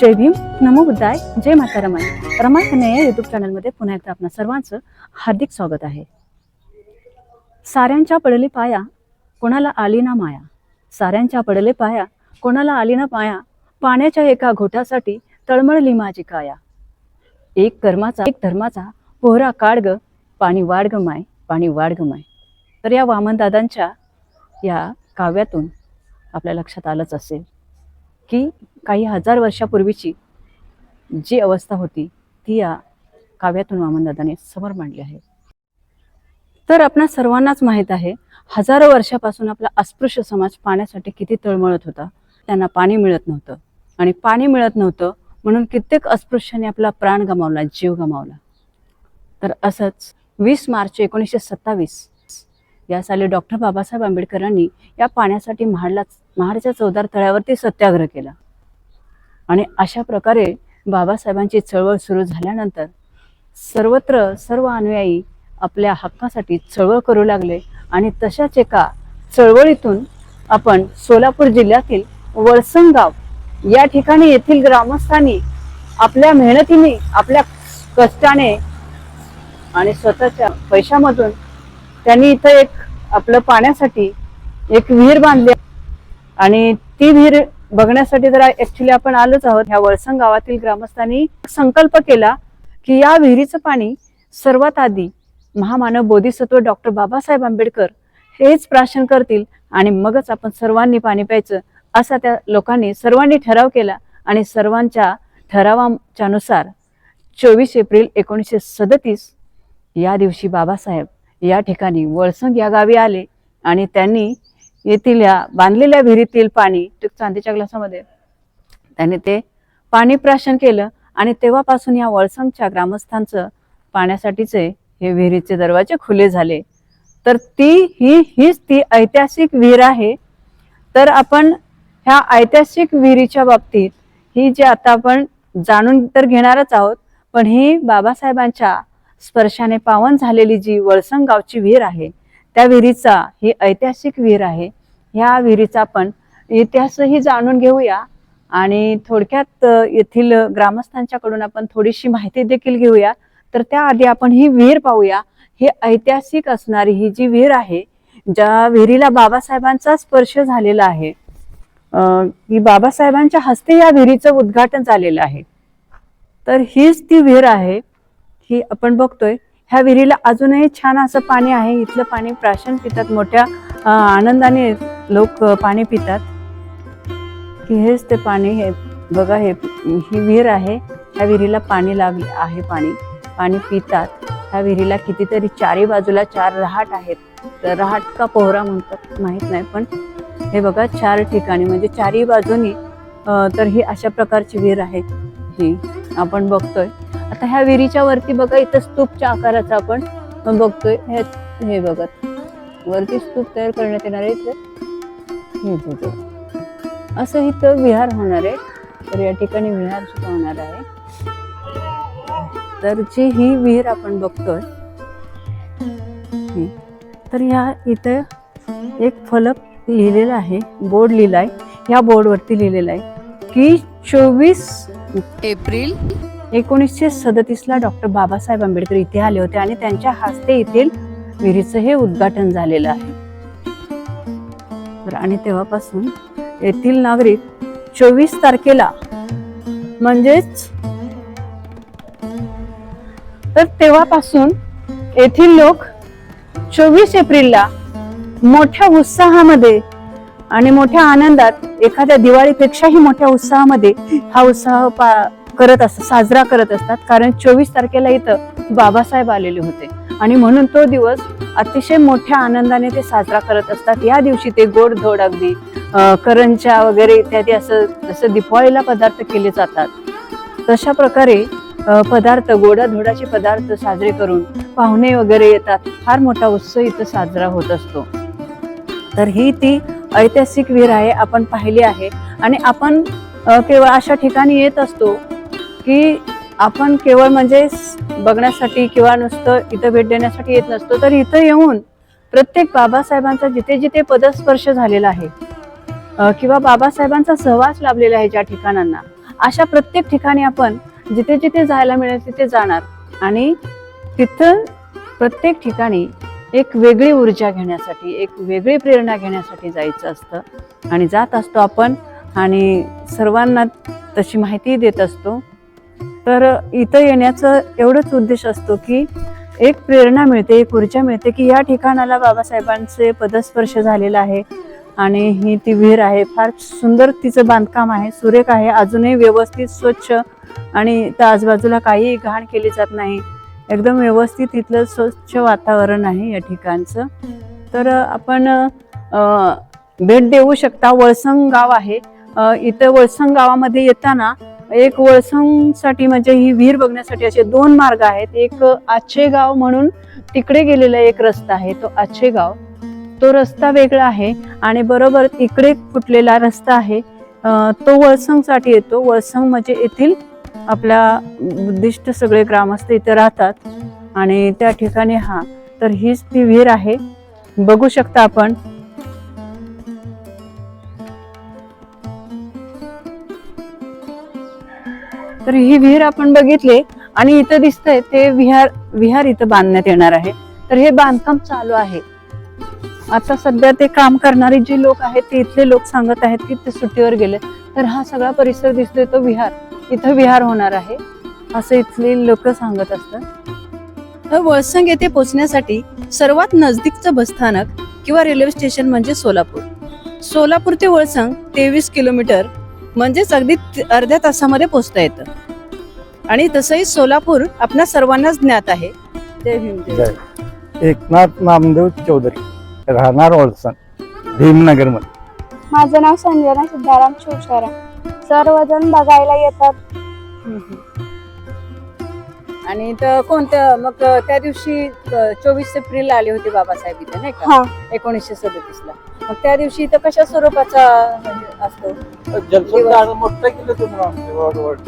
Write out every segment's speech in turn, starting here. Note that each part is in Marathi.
जय भीम. नमो बुद्धाय. जय माता रमाई रमा कन्या या युट्यूब चॅनलमध्ये पुन्हा एकदा आपणा सर्वांचं हार्दिक स्वागत आहे. साऱ्यांच्या पडले पाया कोणाला आली ना माया? साऱ्यांच्या पडले पाया कोणाला आली ना माया? पाण्याच्या एका घोटासाठी तळमळली माझी काया. एक कर्माचा एक धर्माचा पोहरा काढ ग पाणी वाढ ग माय पाणी वाढ ग माय. तर या वामनदादांच्या या काव्यातून आपल्या लक्षात आलंच असेल. की काही हजार वर्षापूर्वीची जी अवस्था होती ती या काव्यातून वामनदादाने समोर मांडली आहे. तर आपणा सर्वांनाच माहीत आहे हजारो वर्षापासून आपला अस्पृश्य समाज पाण्यासाठी किती तळमळत होता त्यांना पाणी मिळत नव्हतं. आणि पाणी मिळत नव्हतं म्हणून कित्येक अस्पृश्याने आपला प्राण गमावला जीव गमावला. तर असंच वीस मार्च एकोणीसशे सत्तावीस या साली डॉक्टर बाबासाहेब आंबेडकरांनी या पाण्यासाठी महाडला महाडच्या चौदार तळ्यावरती सत्याग्रह केला. आणि अशा प्रकारे बाबासाहेबांची चळवळ सुरू झाल्यानंतर सर्वत्र सर्व अनुयायी आपल्या हक्कासाठी चळवळ करू लागले आणि तशाच एका चळवळीतून आपण सोलापूर जिल्ह्यातील वळसंगाव या ठिकाणी येथील ग्रामस्थांनी आपल्या मेहनतीने आपल्या कष्टाने आणि स्वतःच्या पैशामधून त्यांनी इथं एक आपलं पाण्यासाठी एक विहीर बांधली आणि ती विहीर बघण्यासाठी जरा ऍक्च्युली आपण आलोच आहोत. ह्या वळसंग गावातील ग्रामस्थांनी संकल्प केला की या विहिरीचं पाणी सर्वात आधी महामानव बोधिसत्व डॉक्टर बाबासाहेब आंबेडकर हेच प्राशन करतील आणि मगच आपण सर्वांनी पाणी प्यायचं असा त्या लोकांनी सर्वांनी ठराव केला आणि सर्वांच्या ठरावाच्या नुसार चोवीस एप्रिल एकोणीसशे सदतीस या दिवशी बाबासाहेब या ठिकाणी वळसंग या गावी आले आणि त्यांनी येथील या बांधलेल्या विहिरीतील पाणी चांदीच्या ग्लासामध्ये त्यांनी ते पाणी प्राशन केलं आणि तेव्हापासून या वळसंगच्या ग्रामस्थांचं पाण्यासाठीचे हे विहिरीचे दरवाजे खुले झाले. तर ती ही हीच ती ऐतिहासिक विहीर आहे. तर आपण ह्या ऐतिहासिक विहिरीच्या बाबतीत ही जी आता आपण जाणून तर घेणारच आहोत पण ही बाबासाहेबांच्या स्पर्शाने पावन झालेली जी वळसंग गावची विहीर आहे त्या विहिरीचा ही ऐतिहासिक विहीर आहे. ह्या विहिरीचा आपण इतिहासही जाणून घेऊया आणि थोडक्यात येथील ग्रामस्थांच्याकडून आपण थोडीशी माहिती देखील घेऊया. तर त्याआधी आपण ही विहीर पाहूया. ही ऐतिहासिक असणारी ही जी विहीर आहे ज्या विहिरीला बाबासाहेबांचा स्पर्श झालेला आहे. की बाबासाहेबांच्या हस्ते या विहिरीचं उद्घाटन झालेलं आहे. तर हीच ती विहीर आहे. ही आपण बघतोय. ह्या विहिरीला अजूनही छान असं पाणी आहे. इथलं पाणी प्राशन पितात. मोठ्या आनंदाने लोक पाणी पितात. की हेच ते पाणी हे बघा हे ही विहीर आहे. ह्या विहिरीला पाणी लागले आहे पाणी. पाणी पितात. ह्या विहिरीला कितीतरी चारी बाजूला चार रहाट आहेत. तर रहाट का पोहरा म्हणतात माहीत नाही पण हे बघा चार ठिकाणी. म्हणजे चारी बाजूनी तर ही अशा प्रकारची विहीर आहे. ही. आपण बघतोय. आता ह्या विहिरीच्या वरती बघा इथं स्तूपच्या आकाराचा आपण बघतोय. हे हे बघत वरती स्तूप तयार करण्यात येणार आहे इथे. हे असं इथं विहार होणार आहे. तर या ठिकाणी विहार सुद्धा होणार आहे. तर जी ही विहीर आपण बघतोय तर ह्या इथं एक फलक लिहिलेला आहे. बोर्ड लिहिलाय. ह्या बोर्डवरती लिहिलेला आहे की चोवीस एप्रिल एकोणीसशे सदतीसला डॉक्टर बाबासाहेब आंबेडकर इथे आले होते आणि त्यांच्या हस्ते येथील विहिरीचं हे उद्घाटन झालेलं आहे. आणि तेव्हापासून येथील नागरिक चोवीस तारखेला म्हणजेच तर तेव्हापासून येथील लोक चोवीस एप्रिलला मोठ्या उत्साहामध्ये आणि मोठ्या आनंदात एखाद्या दिवाळीपेक्षाही मोठ्या उत्साहामध्ये हा उत्साह पा करत असतात साजरा करत असतात. कारण चोवीस तारखेला इथं बाबासाहेब आलेले होते. आणि म्हणून तो दिवस अतिशय मोठ्या आनंदाने ते साजरा करत असतात. या दिवशी ते गोड धोड अगदी अं, करंजा वगैरे इत्यादी असं जसं दिपावळीला पदार्थ केले जातात. तशा प्रकारे पदार्थ गोडाधोडाचे पदार्थ साजरे करून पाहुणे वगैरे येतात. फार मोठा उत्सव इथं साजरा होत असतो. तर ही ती ऐतिहासिक विहीर आहे आपण पाहिली आहे. आणि आपण केवळ अशा ठिकाणी येत असतो की आपण केवळ म्हणजे बघण्यासाठी किंवा नुसतं इथं भेट देण्यासाठी येत नसतो. तर इथं येऊन प्रत्येक बाबासाहेबांचा जिथे जिथे पदस्पर्श झालेला आहे किंवा बाबासाहेबांचा सहवास लाभलेला आहे ज्या ठिकाणांना अशा प्रत्येक ठिकाणी आपण जिथे जिथे जायला मिळेल तिथे जाणार. आणि तिथं प्रत्येक ठिकाणी एक वेगळी ऊर्जा घेण्यासाठी एक वेगळी प्रेरणा घेण्यासाठी जायचं असतं. आणि जात असतो आपण आणि सर्वांना तशी माहिती देत असतो. तर इथं येण्याचं एवढंच उद्देश असतो की एक प्रेरणा मिळते एक ऊर्जा मिळते की या ठिकाणाला बाबासाहेबांचे पदस्पर्श झालेला आहे. आणि ही ती विहीर आहे फार सुंदर तिचं बांधकाम आहे सुरेख आहे अजूनही व्यवस्थित स्वच्छ आणि त्या आजूबाजूला काही घाण केली जात नाही. एकदम व्यवस्थित इथलं स्वच्छ वातावरण आहे या ठिकाणचं. तर आपण भेट देऊ शकता. वळसंग गाव आहे. इथं वळसंग गावामध्ये येताना एक वळसंगसाठी म्हणजे ही विहीर बघण्यासाठी असे दोन मार्ग आहेत. एक आच्छे गाव म्हणून तिकडे गेलेला एक रस्ता आहे तो आच्छे गाव. तो रस्ता वेगळा आहे आणि बरोबर इकडे फुटलेला रस्ता आहे. तो वळसंगसाठी येतो. वळसंग म्हणजे येथील आपल्या बुद्धिस्ट सगळे ग्रामस्थ इथे राहतात. आणि त्या ठिकाणी हा तर हीच ती विहीर आहे. बघू शकता आपण. तर ही विहीर आपण बघितली आणि इथं दिसतंय ते विहार विहार इथं बांधण्यात येणार आहे. तर हे बांधकाम चालू आहे. आता सध्या ते काम करणारे जे लोक आहेत ते इथले लोक सांगत आहेत की ते सुट्टीवर गेले. तर हा सगळा परिसर दिसतोय तो विहार. इथं विहार होणार आहे असं इथले लोक सांगत असतात. तर वळसंग येथे पोहोचण्यासाठी सर्वात नजदीकचं बसस्थानक किंवा रेल्वे स्टेशन म्हणजे सोलापूर. सोलापूर ते वळसंग तेवीस किलोमीटर म्हणजेच अगदी अर्ध्या तासामध्ये पोहोचता येतं. आणि तसंही सोलापूर आपल्या सर्वांनाच ज्ञात आहे. जय भीम जय. जय एकनाथ नामदेव चौधरी राहणार ओळसण भीमनगरमध्ये. माझं नाव संजना सिद्धाराम शिवशारा सर्वजण बघायला येतात. आणि तर कोणत्या मग त्या दिवशी चोवीस एप्रिल आले होते बाबासाहेब इथे नाही का? हा. एकोणीसशे सदतीस ला मग त्या दिवशी इथं कशा स्वरूपाचा म्हणजे असतो? जलसंधारण मोठं केलं तुम्ही आमच्या वाडवड.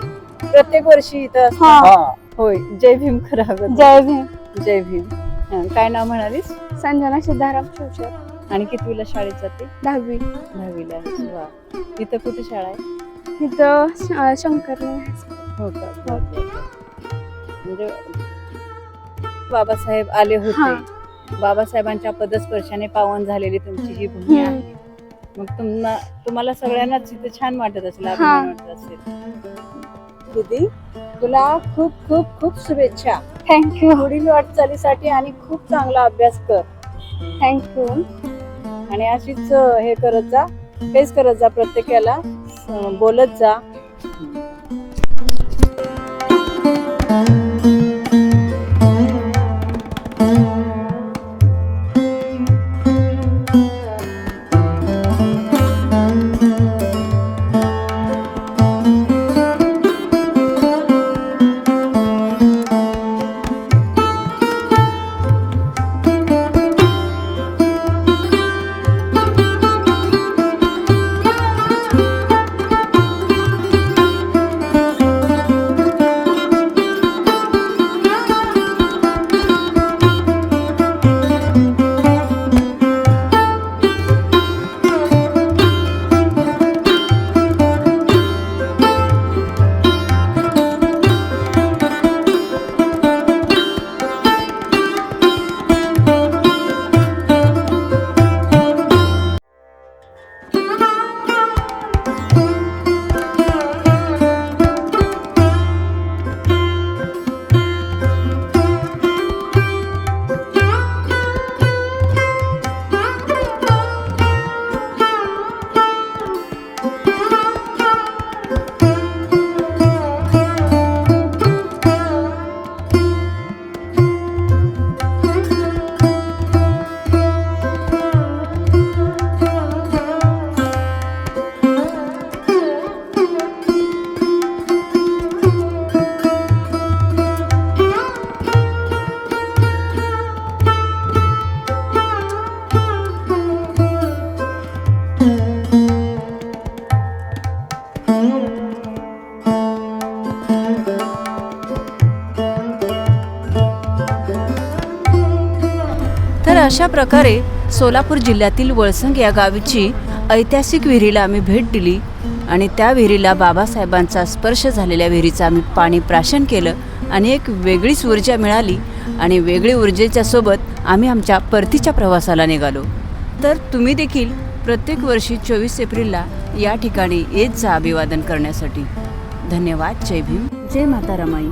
प्रत्येक वर्षी इथं असतं. हा. हा. होय. जय भीम खरा अगोदर. जय भीम. जय भीम. हा, काय नाव म्हणालीस? संजना सिद्धाराम शिवशारा. आणि कितवीला शाळेत जाते? दहावी. दहावीला. वा. इथं कुठे शाळा आहे? इथं श- शंकरने हो का? बरं. म्हणजे बाबासाहेब आले हा. होते बाबासाहेबांच्या पदस्पर्शाने पावन झालेली तुमची ही भूमी हम्म. आहे मग तुम्हाला तुम्हाला सगळ्यांनाच इथे छान वाटत असेल हा. अभिमान वाटत असेल. दीदी तुला खूप खूप खूप शुभेच्छा. थँक्यू पुढील वाटचालीसाठी आणि खूप चांगला अभ्यास कर. थँक्यू आणि अशीच अं, हे करत जा फेस करत जा प्रत्येकाला. बोलत जा. अशा प्रकारे सोलापूर जिल्ह्यातील वळसंग या गावीची ऐतिहासिक विहिरीला आम्ही भेट दिली आणि त्या विहिरीला बाबासाहेबांचा स्पर्श झालेल्या विहिरीचं आम्ही पाणी प्राशन केलं आणि एक वेगळीच ऊर्जा मिळाली आणि वेगळी ऊर्जेच्या सोबत आम्ही आमच्या परतीच्या प्रवासाला निघालो. तर तुम्ही देखील प्रत्येक वर्षी चोवीस एप्रिलला या ठिकाणी येत जा अभिवादन करण्यासाठी. धन्यवाद. जय भीम. जय माता रमाई.